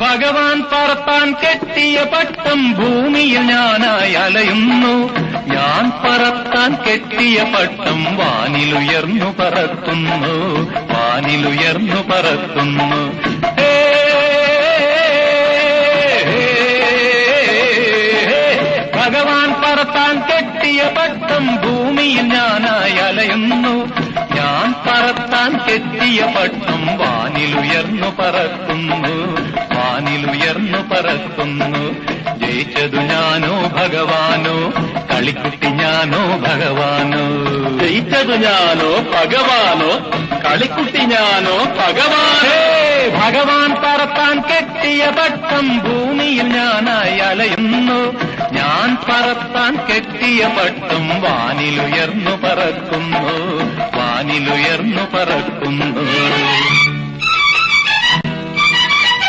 ഭഗവാൻ പറപ്പാൻ കെട്ടിയ പട്ടം ഭൂമിയിൽ ഞാനായി അലയുന്നു. ഞാൻ പറത്താൻ കെട്ടിയ പട്ടം വാനിലുയർന്നു പറത്തുന്നു. വാനിലുയർന്നു പറത്തുന്നു. ഭഗവാൻ പറത്താൻ കെട്ടിയ പട്ടം ഭൂമിയിൽ ഞാനായി അലയുന്നു. ഞാൻ പറത്താൻ കെട്ടിയ പട്ടം വാനിലുയർന്നു പറക്കുന്നു വാനിലുയർന്നു പറക്കുന്നു. ജയിച്ചതു ഞാനോ ഭഗവാനോ കളിക്കുട്ടി ഞാനോ ഭഗവാനോ. ജയിച്ചതു ഞാനോ ഭഗവാനോ കളിക്കുട്ടി ഞാനോ ഭഗവാനോ. ഭഗവാൻ പറത്താൻ കെട്ടിയ പട്ടം ഭൂമിയിൽ ഞാനായി അലയുന്നു. ഞാൻ പറത്താൻ കെട്ടിയ പട്ടം വാനിലുയർന്നു പറക്കുന്നു. വാനിലുയർന്നു